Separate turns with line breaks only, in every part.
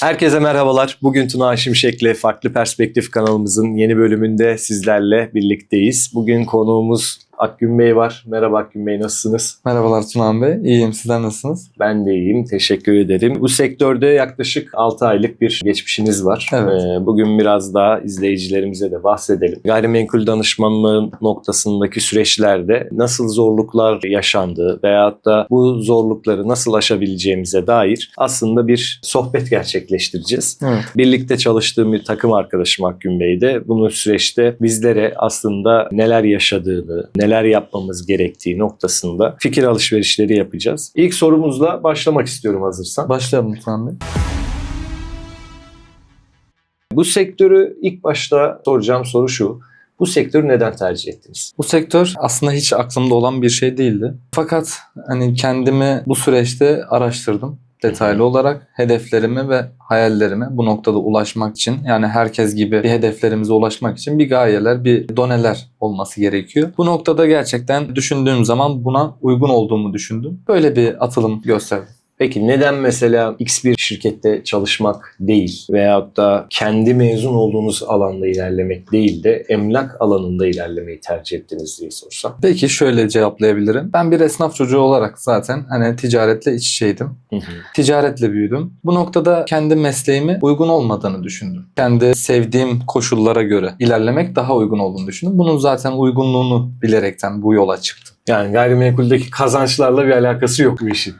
Herkese merhabalar. Bugün Tuna Şimşek'le Farklı Perspektif kanalımızın yeni bölümünde sizlerle birlikteyiz. Bugün konuğumuz Akgün Bey var. Merhaba Akgün Bey nasılsınız?
Merhabalar Tunan Bey. İyiyim. Sizler nasılsınız?
Ben de iyiyim. Teşekkür ederim. Bu sektörde yaklaşık 6 aylık bir geçmişiniz var.
Evet.
Ee, Bugün biraz daha izleyicilerimize de bahsedelim. Gayrimenkul danışmanlığı noktasındaki süreçlerde nasıl zorluklar yaşandığı veyahut da bu zorlukları nasıl aşabileceğimize dair aslında bir sohbet gerçekleştireceğiz.
Evet.
Birlikte çalıştığım bir takım arkadaşım Akgün Bey de bunu süreçte bizlere aslında neler yaşadığını, neler yapmamız gerektiği noktasında fikir alışverişleri yapacağız. İlk sorumuzla başlamak istiyorum hazırsan.
Başlayalım Bey.
Bu sektörü ilk başta soracağım soru şu. Bu sektörü neden tercih ettiniz?
Bu sektör aslında hiç aklımda olan bir şey değildi. Fakat hani kendimi bu süreçte araştırdım detaylı olarak hedeflerimi ve hayallerime bu noktada ulaşmak için yani herkes gibi bir hedeflerimize ulaşmak için bir gayeler, bir doneler olması gerekiyor. Bu noktada gerçekten düşündüğüm zaman buna uygun olduğumu düşündüm. Böyle bir atılım gösterdim.
Peki neden mesela X bir şirkette çalışmak değil veyahut da kendi mezun olduğunuz alanda ilerlemek değil de emlak alanında ilerlemeyi tercih ettiniz diye sorsam?
Peki şöyle cevaplayabilirim. Ben bir esnaf çocuğu olarak zaten hani ticaretle iç içeydim.
Hı hı.
ticaretle büyüdüm. Bu noktada kendi mesleğime uygun olmadığını düşündüm. Kendi sevdiğim koşullara göre ilerlemek daha uygun olduğunu düşündüm. Bunun zaten uygunluğunu bilerekten bu yola çıktım.
Yani gayrimenkuldeki kazançlarla bir alakası yok bu işin.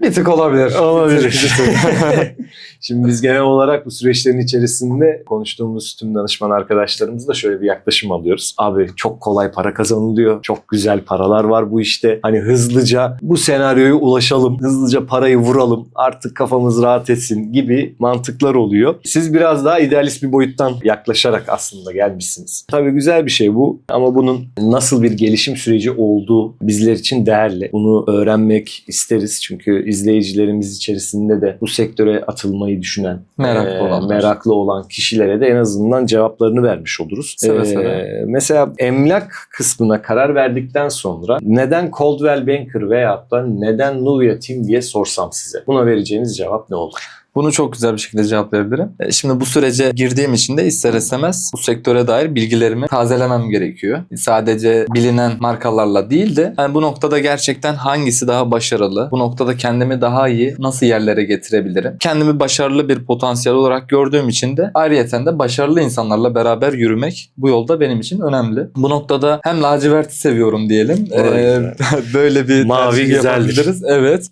Bir tık olabilir.
Olabilir. Şimdi biz genel olarak bu süreçlerin içerisinde konuştuğumuz tüm danışman arkadaşlarımızla şöyle bir yaklaşım alıyoruz. Abi çok kolay para kazanılıyor. Çok güzel paralar var bu işte. Hani hızlıca bu senaryoya ulaşalım. Hızlıca parayı vuralım. Artık kafamız rahat etsin gibi mantıklar oluyor. Siz biraz daha idealist bir boyuttan yaklaşarak aslında gelmişsiniz. Tabii güzel bir şey bu ama bunun nasıl bir gelişim süreci olduğu bizler için değerli. Bunu öğrenmek isteriz çünkü izleyicilerimiz içerisinde de bu sektöre atılmayı düşünen,
Meraklı
e,
olanlar.
meraklı olan kişilere de en azından cevaplarını vermiş oluruz.
Seve
E,
seve.
Mesela emlak kısmına karar verdikten sonra neden Coldwell Banker veyahut da neden Nuvia Team diye sorsam size. Buna vereceğiniz cevap ne olur?
Bunu çok güzel bir şekilde cevaplayabilirim. E, Şimdi bu sürece girdiğim için de ister istemez bu sektöre dair bilgilerimi tazelemem gerekiyor. Sadece bilinen markalarla değil de yani bu noktada gerçekten hangisi daha başarılı, bu noktada kendimi daha iyi nasıl yerlere getirebilirim? Kendimi başarılı bir potansiyel olarak gördüğüm için de ayrıyeten de başarılı insanlarla beraber yürümek bu yolda benim için önemli. Bu noktada hem laciverti seviyorum diyelim. Ee, böyle bir
Mavi güzeldir.
Evet.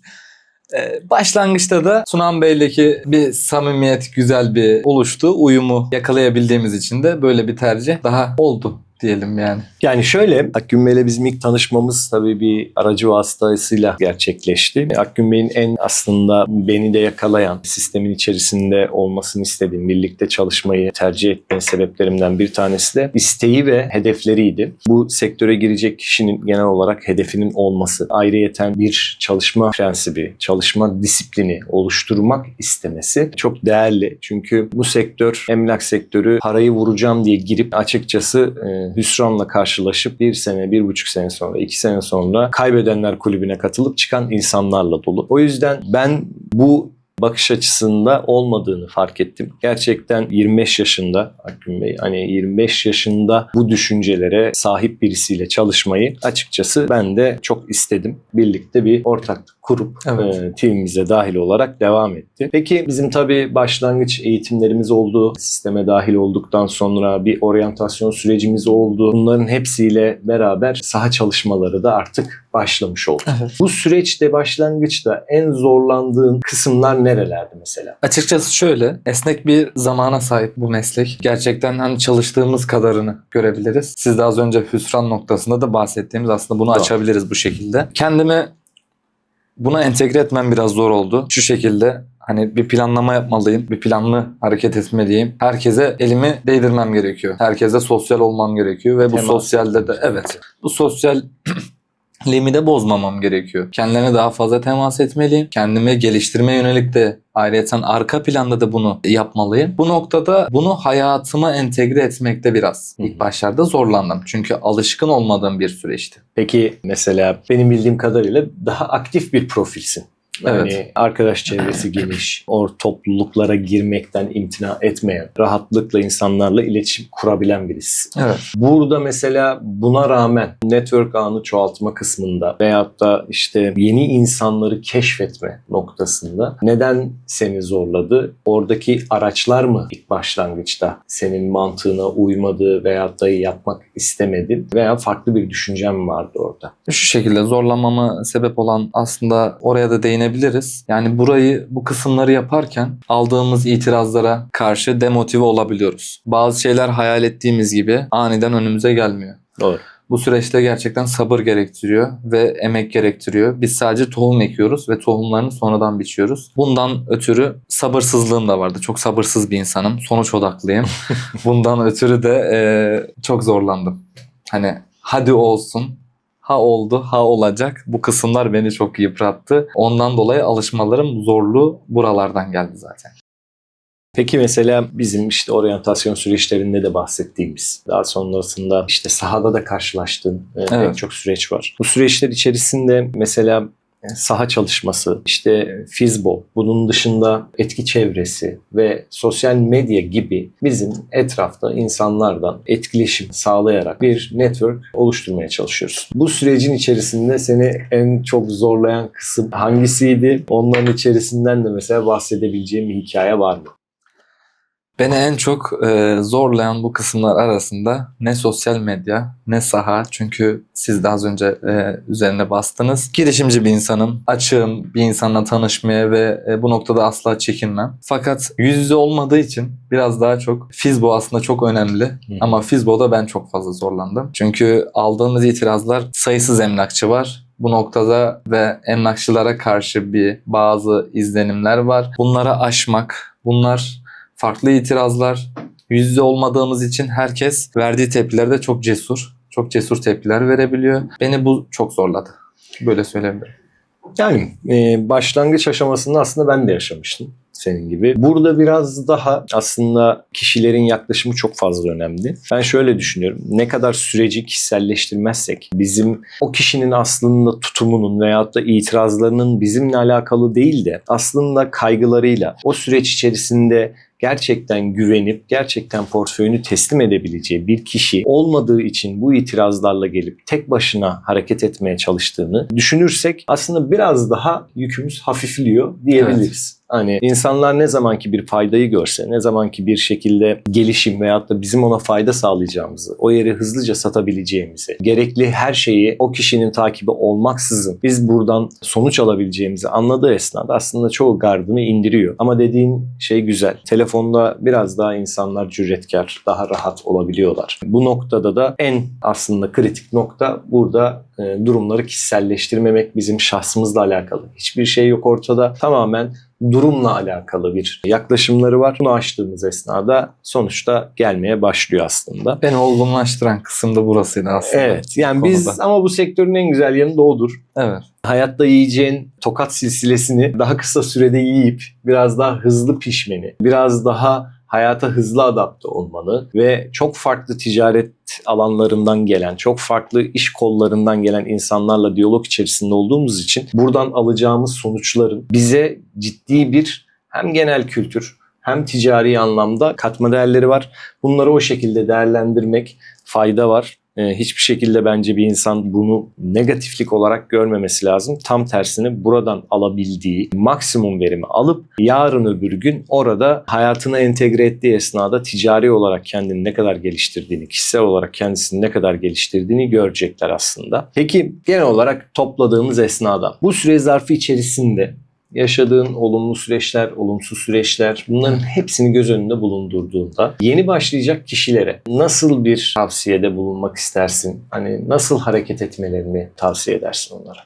Ee, Başlangıçta da Sunan Bey'leki bir samimiyet güzel bir oluştu. Uyumu yakalayabildiğimiz için de böyle bir tercih daha oldu diyelim yani.
Yani şöyle Akgün Bey'le bizim ilk tanışmamız tabii bir aracı vasıtasıyla gerçekleşti. Akgün Bey'in en aslında beni de yakalayan sistemin içerisinde olmasını istediğim, birlikte çalışmayı tercih etme sebeplerimden bir tanesi de isteği ve hedefleriydi. Bu sektöre girecek kişinin genel olarak hedefinin olması, ayrıyeten bir çalışma prensibi, çalışma disiplini oluşturmak istemesi çok değerli. Çünkü bu sektör, emlak sektörü parayı vuracağım diye girip açıkçası e, hüsranla karşılaşıp bir sene, bir buçuk sene sonra, iki sene sonra kaybedenler kulübüne katılıp çıkan insanlarla dolu. O yüzden ben bu bakış açısında olmadığını fark ettim. Gerçekten 25 yaşında Akgün Bey hani 25 yaşında bu düşüncelere sahip birisiyle çalışmayı açıkçası ben de çok istedim. Birlikte bir ortaklık kurup
Evet.
e, teamimize dahil olarak devam etti. Peki bizim tabii başlangıç eğitimlerimiz oldu. Sisteme dahil olduktan sonra bir oryantasyon sürecimiz oldu. Bunların hepsiyle beraber saha çalışmaları da artık başlamış oldu.
Evet.
Bu süreçte başlangıçta en zorlandığın kısımlar nerelerdi mesela?
Açıkçası şöyle esnek bir zamana sahip bu meslek. Gerçekten hani çalıştığımız kadarını görebiliriz. Siz de az önce hüsran noktasında da bahsettiğimiz aslında bunu
Doğru.
açabiliriz bu şekilde. Kendimi buna entegre etmem biraz zor oldu. Şu şekilde hani bir planlama yapmalıyım. Bir planlı hareket etmeliyim. Herkese elimi değdirmem gerekiyor. Herkese sosyal olmam gerekiyor ve bu
Temas.
sosyalde de evet bu sosyal liğimi de bozmamam gerekiyor. Kendilerine daha fazla temas etmeliyim. Kendimi geliştirmeye yönelik de ayrıyeten arka planda da bunu yapmalıyım. Bu noktada bunu hayatıma entegre etmekte biraz ilk başlarda zorlandım. Çünkü alışkın olmadığım bir süreçti.
Peki mesela benim bildiğim kadarıyla daha aktif bir profilsin. Yani
Evet.
arkadaş çevresi geniş, o topluluklara girmekten imtina etmeyen, rahatlıkla insanlarla iletişim kurabilen birisi.
Evet.
Burada mesela buna rağmen network ağını çoğaltma kısmında veyahut da işte yeni insanları keşfetme noktasında neden seni zorladı? Oradaki araçlar mı ilk başlangıçta senin mantığına uymadı veyahut da yapmak istemedin veya farklı bir düşüncen mi vardı orada?
Şu şekilde zorlanmama sebep olan aslında oraya da değinebiliriz. Yani burayı bu kısımları yaparken aldığımız itirazlara karşı demotive olabiliyoruz. Bazı şeyler hayal ettiğimiz gibi aniden önümüze gelmiyor.
Doğru.
Bu süreçte gerçekten sabır gerektiriyor ve emek gerektiriyor. Biz sadece tohum ekiyoruz ve tohumlarını sonradan biçiyoruz. Bundan ötürü sabırsızlığım da vardı. Çok sabırsız bir insanım. Sonuç odaklıyım. Bundan ötürü de eee, çok zorlandım. Hani hadi olsun. Ha oldu, ha olacak. Bu kısımlar beni çok yıprattı. Ondan dolayı alışmalarım zorluğu buralardan geldi zaten.
Peki mesela bizim işte oryantasyon süreçlerinde de bahsettiğimiz, daha sonrasında işte sahada da karşılaştığın e, pek
Evet.
çok süreç var. Bu süreçler içerisinde mesela saha çalışması, işte fizbol, bunun dışında etki çevresi ve sosyal medya gibi bizim etrafta insanlardan etkileşim sağlayarak bir network oluşturmaya çalışıyoruz. Bu sürecin içerisinde seni en çok zorlayan kısım hangisiydi? Onların içerisinden de mesela bahsedebileceğim bir hikaye var mı?
Beni en çok e, zorlayan bu kısımlar arasında ne sosyal medya ne saha. Çünkü siz de az önce e, üzerine bastınız. Girişimci bir insanım. Açığım bir insanla tanışmaya ve e, bu noktada asla çekinmem. Fakat yüz yüze olmadığı için biraz daha çok Fizbo aslında çok önemli. Ama Fizbo'da ben çok fazla zorlandım. Çünkü aldığımız itirazlar sayısız emlakçı var. Bu noktada ve emlakçılara karşı bir bazı izlenimler var. Bunları aşmak, bunlar farklı itirazlar. Yüz yüze olmadığımız için herkes verdiği tepkilerde çok cesur. Çok cesur tepkiler verebiliyor. Beni bu çok zorladı. Böyle söyleyebilirim.
Yani e, başlangıç aşamasında aslında ben de yaşamıştım senin gibi. Burada biraz daha aslında kişilerin yaklaşımı çok fazla önemli. Ben şöyle düşünüyorum. Ne kadar süreci kişiselleştirmezsek bizim o kişinin aslında tutumunun veyahut da itirazlarının bizimle alakalı değil de aslında kaygılarıyla o süreç içerisinde gerçekten güvenip gerçekten portföyünü teslim edebileceği bir kişi olmadığı için bu itirazlarla gelip tek başına hareket etmeye çalıştığını düşünürsek aslında biraz daha yükümüz hafifliyor diyebiliriz. Hani insanlar ne zamanki bir faydayı görse, ne zamanki bir şekilde gelişim veyahut da bizim ona fayda sağlayacağımızı, o yeri hızlıca satabileceğimizi, gerekli her şeyi o kişinin takibi olmaksızın biz buradan sonuç alabileceğimizi anladığı esnada aslında çoğu gardını indiriyor. Ama dediğin şey güzel. Telefonda biraz daha insanlar cüretkar, daha rahat olabiliyorlar. Bu noktada da en aslında kritik nokta burada e, durumları kişiselleştirmemek bizim şahsımızla alakalı. Hiçbir şey yok ortada. Tamamen durumla alakalı bir yaklaşımları var. Bunu açtığımız esnada sonuçta gelmeye başlıyor aslında.
Beni olgunlaştıran kısım da burasıydı aslında.
Evet yani biz
Konuda.
ama bu sektörün en güzel yanı da odur.
Evet.
Hayatta yiyeceğin tokat silsilesini daha kısa sürede yiyip biraz daha hızlı pişmeni, biraz daha hayata hızlı adapte olmanı ve çok farklı ticaret alanlarından gelen, çok farklı iş kollarından gelen insanlarla diyalog içerisinde olduğumuz için buradan alacağımız sonuçların bize ciddi bir hem genel kültür hem ticari anlamda katma değerleri var. Bunları o şekilde değerlendirmek fayda var. Ee, hiçbir şekilde bence bir insan bunu negatiflik olarak görmemesi lazım. Tam tersine buradan alabildiği maksimum verimi alıp yarın öbür gün orada hayatına entegre ettiği esnada ticari olarak kendini ne kadar geliştirdiğini, kişisel olarak kendisini ne kadar geliştirdiğini görecekler aslında. Peki genel olarak topladığımız esnada bu süre zarfı içerisinde yaşadığın olumlu süreçler, olumsuz süreçler bunların hepsini göz önünde bulundurduğunda yeni başlayacak kişilere nasıl bir tavsiyede bulunmak istersin? Hani nasıl hareket etmelerini tavsiye edersin onlara?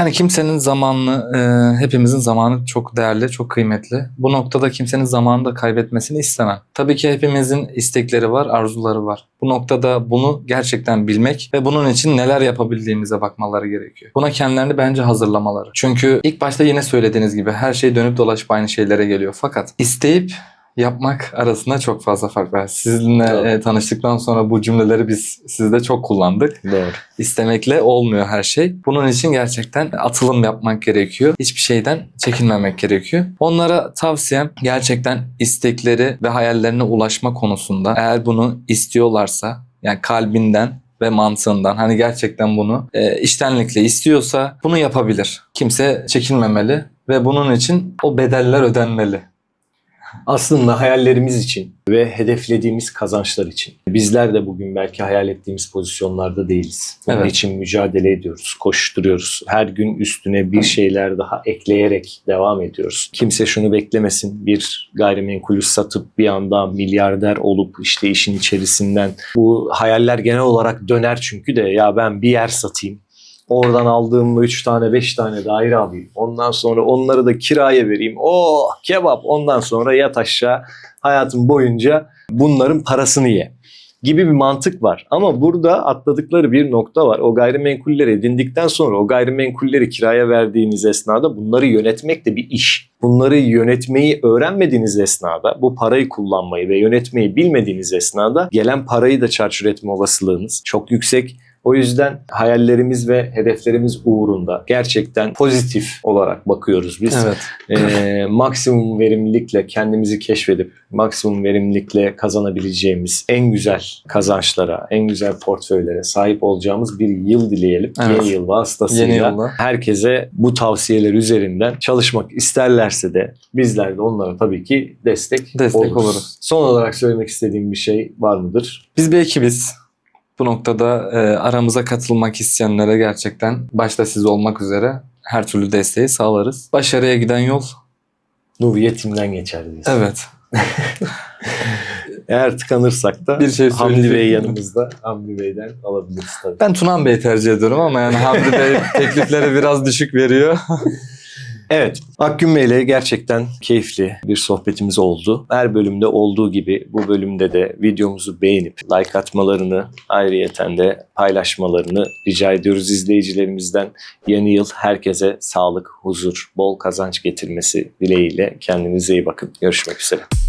Yani kimsenin zamanını, e, hepimizin zamanı çok değerli, çok kıymetli. Bu noktada kimsenin zamanını da kaybetmesini istemem. Tabii ki hepimizin istekleri var, arzuları var. Bu noktada bunu gerçekten bilmek ve bunun için neler yapabildiğimize bakmaları gerekiyor. Buna kendilerini bence hazırlamaları. Çünkü ilk başta yine söylediğiniz gibi her şey dönüp dolaşıp aynı şeylere geliyor. Fakat isteyip yapmak arasında çok fazla fark var. Sizinle e, tanıştıktan sonra bu cümleleri biz sizde çok kullandık.
Doğru.
İstemekle olmuyor her şey. Bunun için gerçekten atılım yapmak gerekiyor. Hiçbir şeyden çekinmemek gerekiyor. Onlara tavsiyem gerçekten istekleri ve hayallerine ulaşma konusunda eğer bunu istiyorlarsa yani kalbinden ve mantığından hani gerçekten bunu e, iştenlikle istiyorsa bunu yapabilir. Kimse çekinmemeli ve bunun için o bedeller ödenmeli.
Aslında hayallerimiz için ve hedeflediğimiz kazançlar için. Bizler de bugün belki hayal ettiğimiz pozisyonlarda değiliz. Bunun
Evet.
için mücadele ediyoruz, koşturuyoruz. Her gün üstüne bir şeyler daha ekleyerek devam ediyoruz. Kimse şunu beklemesin. Bir gayrimenkulü satıp bir anda milyarder olup işte işin içerisinden. Bu hayaller genel olarak döner çünkü de ya ben bir yer satayım. Oradan aldığım 3 tane 5 tane daire alayım. Ondan sonra onları da kiraya vereyim. Oh kebap. Ondan sonra yat aşağı hayatım boyunca bunların parasını ye gibi bir mantık var. Ama burada atladıkları bir nokta var. O gayrimenkulleri edindikten sonra o gayrimenkulleri kiraya verdiğiniz esnada bunları yönetmek de bir iş. Bunları yönetmeyi öğrenmediğiniz esnada, bu parayı kullanmayı ve yönetmeyi bilmediğiniz esnada gelen parayı da çarçur etme olasılığınız çok yüksek. O yüzden hayallerimiz ve hedeflerimiz uğrunda gerçekten pozitif olarak bakıyoruz biz.
Evet.
Ee, maksimum verimlilikle kendimizi keşfedip maksimum verimlilikle kazanabileceğimiz en güzel kazançlara, en güzel portföylere sahip olacağımız bir yıl dileyelim.
Evet.
Yeni yıl vasıtasıyla
Yeni yılda.
herkese bu tavsiyeler üzerinden çalışmak isterlerse de bizler de onlara tabii ki destek,
Destek
oluruz.
oluruz.
Son olarak söylemek istediğim bir şey var mıdır?
Biz bir ekibiz. Bu noktada e, aramıza katılmak isteyenlere gerçekten başta siz olmak üzere her türlü desteği sağlarız. Başarıya giden yol
Nur yetimden geçer diyoruz.
evet.
Eğer tıkanırsak da
Bir şey
Hamdi Bey yanımızda. Hamdi Bey'den alabiliriz tabii.
Ben Tunan Bey'i tercih ediyorum ama yani Hamdi Bey teklifleri biraz düşük veriyor.
Evet, Akgün Bey'le gerçekten keyifli bir sohbetimiz oldu. Her bölümde olduğu gibi bu bölümde de videomuzu beğenip like atmalarını, ayrıyeten de paylaşmalarını rica ediyoruz izleyicilerimizden. Yeni yıl herkese sağlık, huzur, bol kazanç getirmesi dileğiyle kendinize iyi bakın. Görüşmek üzere.